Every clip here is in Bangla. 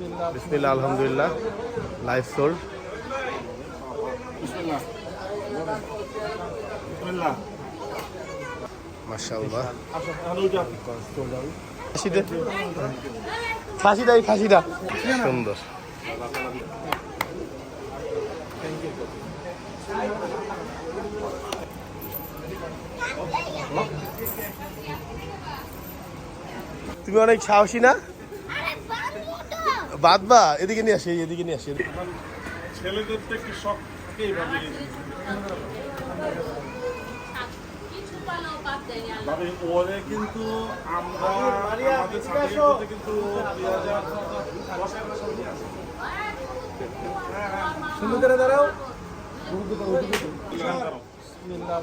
বিসমিল্লাহ, আলহামদুলিল্লাহ। লাইফ সোল্ড মাশাআল্লাহ। আসো হ্যালো যা ফাঁসি দে ফাঁসি দেয় ফাঁসিটা সুন্দর। তুমি অনেক সাহসী না? বাদবা এদিকে নিয়ে আসি এদিকে নিয়ে আসি ছেলেদের তো একটু শখ ওরে কিন্তু আমরা আমাদের সাথে।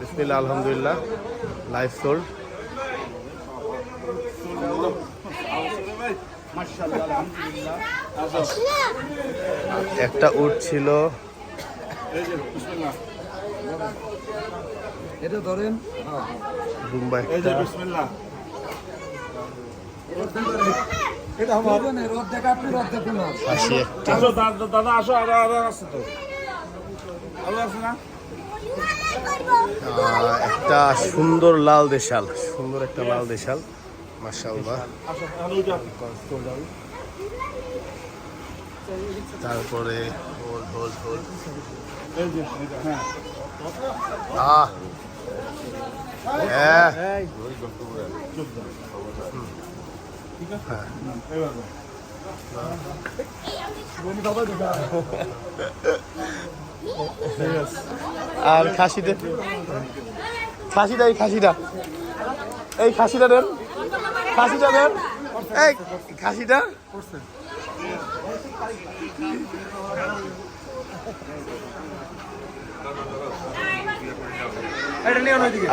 বিসমিল্লাহ আলহামদুলিল্লাহ লাইফ সোল্ড। একটা উট ছিল। এটা ধরেন একটা। দাদা আসো আরও আরও আছে তো। আরও আছে না? একটা সুন্দর লাল দেশাল সুন্দর একটা লাল দেশাল। হ্যালো তারপরে হোল হোল হোল এই এই আহ। হ্যাঁ। আর খাসি দে খাসি দেয় খাসিটা এই খাসিটা দেন। খাসিটা দেন। এই খাসিটা।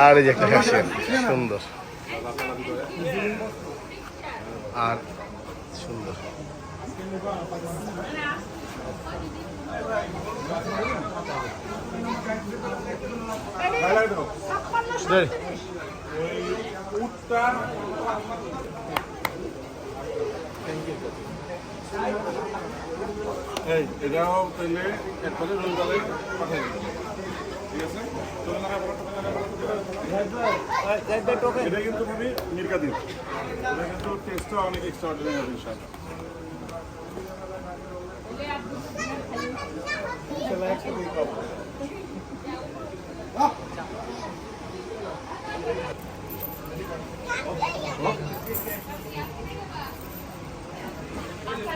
আর এই যে একটা খাসি সুন্দর। আর সুন্দর। দাও এই, এটাও তাহলে একবারে রবিবারে পাঠিয়ে দেবেন ঠিক আছে? এটা কিন্তু খুবই নির্গাদিন এটা কিন্তু টেস্টও অনেক এক্সট্রা অর্ডিনারি হবে ইনশাআল্লাহ। মধ্যে একটা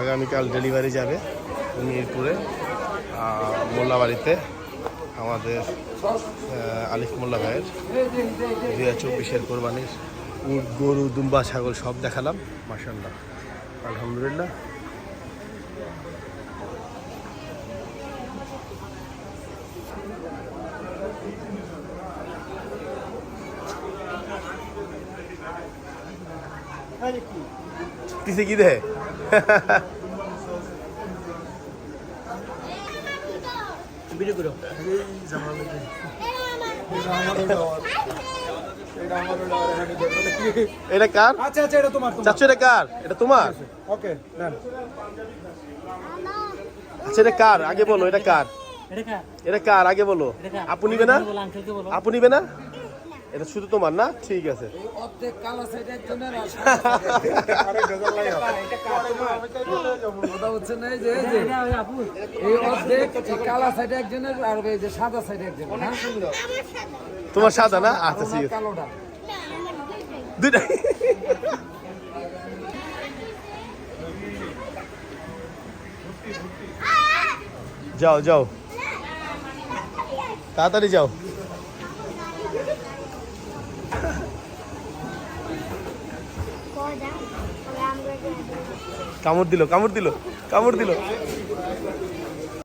আগামীকাল ডেলিভারি যাবে মিরপুরে মোল্লাবাড়িতে, আমাদের আলিফ মোল্লা ভাইয়ের। দুই হাজার চব্বিশের কোরবানির উট, গরু, দুম্বা, ছাগল সব দেখালাম মাসাল্লাহ আলহামদুলিল্লাহ। কিসে কি দে? এটা কার? আচ্ছা আচ্ছা এটা তোমার চাচ্ছ এটা কার? এটা তোমার? ওকে নেন। আচ্ছা এটা কার? আগে বলো এটা কার? এটা কার? আগে বলো। আপু নিবে না? আপু নিবে না? এটা শুধু তোমার না? ঠিক আছে। তোমার সাদা না? আচ্ছা ঠিক আছে। যাও যাও। তাড়াতাড়ি যাও। কামড় দিল কামড় দিল কামড় দিল।